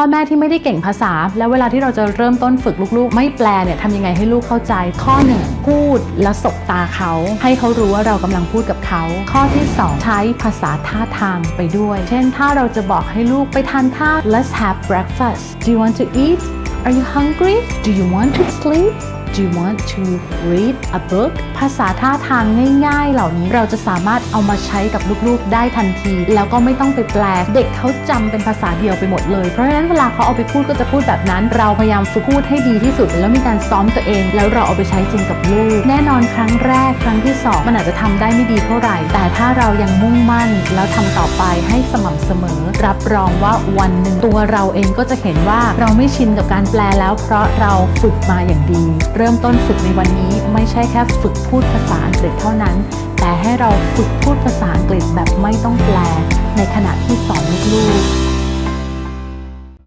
พ่อแม่ที่ไม่ได้เก่งภาษา แล้วเวลาที่เราจะเริ่มต้นฝึกลูกๆ ไม่แปลเนี่ยทำยังไงให้ลูกเข้าใจ ข้อหนึ่งพูดและสบตาเขา ให้เขารู้ว่าเรากำลังพูดกับเขา ข้อที่สองใช้ภาษาท่าทางไปด้วย เช่น ถ้าเราจะบอกให้ลูกไปทานข้าว let's have breakfast do you want to eat Are you hungry? Do you want to sleep? Do you want to read a book? ภาษาท่าทางง่าย ๆ เหล่านี้เราจะสามารถเอามาใช้กับลูกๆ ได้ทันที แล้วก็ไม่ต้องไปแปล เด็กเขาจำเป็นภาษาเดียวไปหมดเลย เพราะฉะนั้นเวลาเขาเอาไปพูดก็จะพูดแบบนั้น เราพยายามฝึกพูดให้ดีที่สุด แล้วมีการซ้อมตัวเอง แล้วเราเอาไปใช้จริงกับลูก แน่นอนครั้งแรกครั้งที่สองมันอาจจะทำได้ไม่ดีเท่าไหร่ แต่ถ้าเรายังมุ่งมั่น แล้วทำต่อไปให้สม่ำเสมอ รับรองว่าวันหนึ่งตัวเราเองก็จะเห็นว่าเราไม่ชินกับการแปลแล้ว เพราะเราฝึกมาอย่างดีเริ่มต้นฝึกในวันนี้ไม่ใช่แค่ฝึกพูดภาษาอังกฤษเท่านั้น แต่ให้เราฝึกพูดภาษาอังกฤษแบบไม่ต้องแปล ในขณะที่สอนลูกๆ